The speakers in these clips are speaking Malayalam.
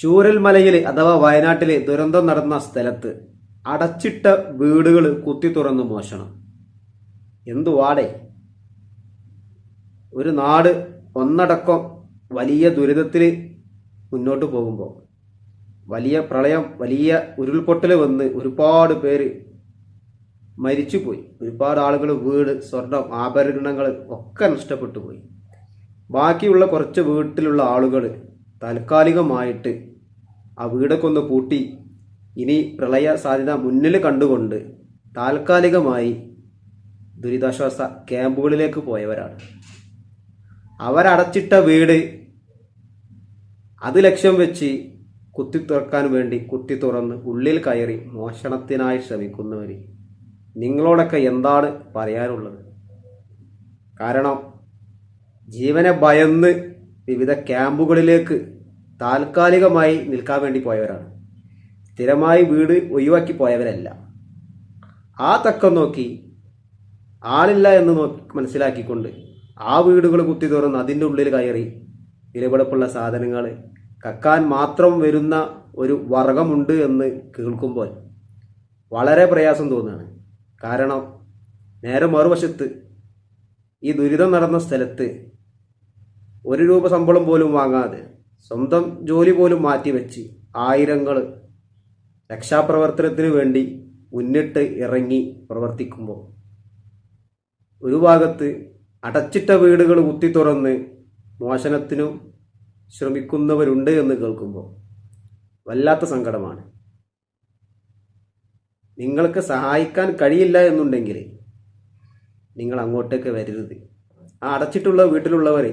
ചൂരൽമലയിൽ അഥവാ വയനാട്ടിലെ ദുരന്തം നടന്ന സ്ഥലത്ത് അടച്ചിട്ട വീടുകൾ കുത്തി തുറന്ന് മോഷണം. എന്തു വാടേ? ഒരു നാട് ഒന്നടക്കം വലിയ ദുരിതത്തിൽ മുന്നോട്ട് പോകുമ്പോൾ വലിയ പ്രളയം വലിയ ഉരുൾപൊട്ടൽ വന്ന് ഒരുപാട് പേര് മരിച്ചുപോയി. ഒരുപാട് ആളുകൾ വീട് സ്വർണം ആഭരണങ്ങൾ ഒക്കെ നഷ്ടപ്പെട്ടു പോയി ബാക്കിയുള്ള കുറച്ച് വീട്ടിലുള്ള ആളുകൾ താൽക്കാലികമായിട്ട് ആ വീടൊക്കെ ഒന്ന് പൂട്ടി ഇനി പ്രളയ സാധ്യത മുന്നിൽ കണ്ടുകൊണ്ട് താൽക്കാലികമായി ദുരിതാശ്വാസ ക്യാമ്പുകളിലേക്ക് പോയവരാണ്. അവരടച്ചിട്ട വീട് അത് ലക്ഷ്യം വെച്ച് കുത്തി തുറക്കാൻ വേണ്ടി കുത്തി തുറന്ന് ഉള്ളിൽ കയറി മോഷണത്തിനായി ശ്രമിക്കുന്നവർ നിങ്ങളോടൊക്കെ എന്താണ് പറയാനുള്ളത്? കാരണം ജീവനെ ഭയന്ന് വിവിധ ക്യാമ്പുകളിലേക്ക് താൽക്കാലികമായി നിൽക്കാൻ വേണ്ടി പോയവരാണ്. സ്ഥിരമായി വീട് ഒഴിവാക്കി പോയവരല്ല. ആ തക്കം നോക്കി ആളില്ല എന്ന് നോക്കി മനസ്സിലാക്കിക്കൊണ്ട് ആ വീടുകൾ കുത്തി തുറന്ന് അതിന്റെ ഉള്ളിൽ കയറി വിലപിടപ്പുള്ള സാധനങ്ങൾ കക്കാൻ മാത്രം വരുന്ന ഒരു വർഗമുണ്ട് എന്ന് കേൾക്കുമ്പോൾ വളരെ പ്രയാസം തോന്നുകയാണ്. കാരണം നേരെ മറുവശത്ത് ഈ ദുരിതം നടന്ന സ്ഥലത്ത് ഒരു രൂപ ശമ്പളം പോലും വാങ്ങാതെ സ്വന്തം ജോലി പോലും മാറ്റിവെച്ച് ആയിരങ്ങൾ രക്ഷാപ്രവർത്തനത്തിന് വേണ്ടി മുന്നിട്ട് ഇറങ്ങി പ്രവർത്തിക്കുമ്പോൾ ഒരു ഭാഗത്ത് അടച്ചിട്ട വീടുകൾ കുത്തി തുറന്ന് മോഷണത്തിനും ശ്രമിക്കുന്നവരുണ്ട് എന്ന് കേൾക്കുമ്പോൾ വല്ലാത്ത സങ്കടമാണ്. നിങ്ങൾക്ക് സഹായിക്കാൻ കഴിയില്ല എന്നുണ്ടെങ്കിൽ നിങ്ങൾ അങ്ങോട്ടേക്ക് വരരുത്. ആ അടച്ചിട്ടുള്ള വീട്ടിലുള്ളവർ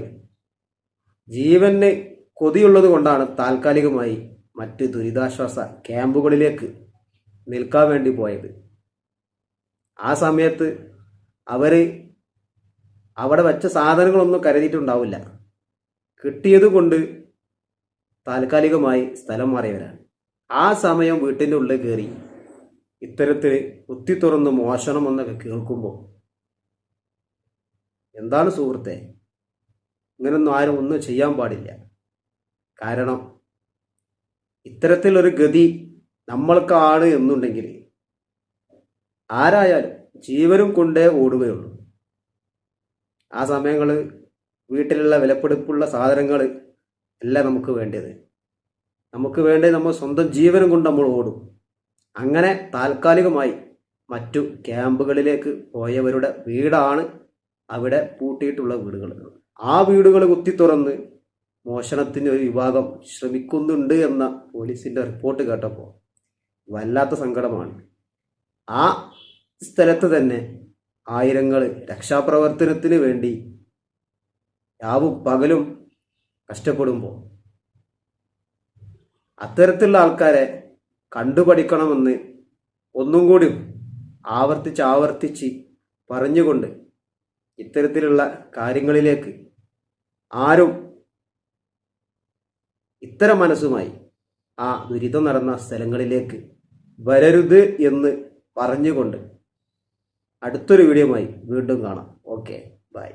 ജീവന് കൊതിയുള്ളത് കൊണ്ടാണ് താൽക്കാലികമായി മറ്റ് ദുരിതാശ്വാസ ക്യാമ്പുകളിലേക്ക് നിൽക്കാൻ വേണ്ടി പോയത്. ആ സമയത്ത് അവർ അവിടെ വച്ച സാധനങ്ങളൊന്നും കരുതിയിട്ടുണ്ടാവില്ല. കിട്ടിയത് കൊണ്ട് താൽക്കാലികമായി സ്ഥലം മാറിയവരാണ്. ആ സമയം വീട്ടിന്റെ ഉള്ളിൽ കയറി ഇത്തരത്തിൽ കുത്തി തുറന്ന് മോഷണം എന്നൊക്കെ കേൾക്കുമ്പോൾ എന്താണ് സുഹൃത്തെ? ഇങ്ങനൊന്നും ആരും ഒന്നും ചെയ്യാൻ പാടില്ല. കാരണം ഇത്തരത്തിലൊരു ഗതി നമ്മൾക്കാണ് എന്നുണ്ടെങ്കിൽ ആരായാലും ജീവനും കൊണ്ടേ ഓടുകയുള്ളൂ. ആ സമയങ്ങൾ വീട്ടിലുള്ള വിലപ്പെടുപ്പുള്ള സാധനങ്ങൾ അല്ല നമുക്ക് വേണ്ടത്. നമുക്ക് വേണ്ടത് നമ്മൾ സ്വന്തം ജീവനും കൊണ്ട് നമ്മൾ ഓടും. അങ്ങനെ താൽക്കാലികമായി മറ്റു ക്യാമ്പുകളിലേക്ക് പോയവരുടെ വീടാണ് അവിടെ പൂട്ടിയിട്ടുള്ള വീടുകൾ. ആ വീടുകൾ കുത്തി തുറന്ന് മോഷണത്തിന് ഒരു വിഭാഗം ശ്രമിക്കുന്നുണ്ട് എന്ന പോലീസിന്റെ റിപ്പോർട്ട് കേട്ടപ്പോൾ വല്ലാത്ത സങ്കടമാണ്. ആ സ്ഥലത്ത് തന്നെ ആയിരങ്ങൾ രക്ഷാപ്രവർത്തനത്തിന് വേണ്ടി രാവും പകലും കഷ്ടപ്പെടുമ്പോൾ അത്തരത്തിലുള്ള ആൾക്കാരെ കണ്ടുപഠിക്കണമെന്ന് ഒന്നും കൂടി ആവർത്തിച്ച് ആവർത്തിച്ച് പറഞ്ഞുകൊണ്ട് ഇത്തരത്തിലുള്ള കാര്യങ്ങളിലേക്ക് ആരും ഇത്തരം മനസ്സുമായി ആ ദുരിതം നടന്ന സ്ഥലങ്ങളിലേക്ക് വരരുത് എന്ന് പറഞ്ഞുകൊണ്ട് അടുത്തൊരു വീഡിയോയുമായി വീണ്ടും കാണാം. Okay bye.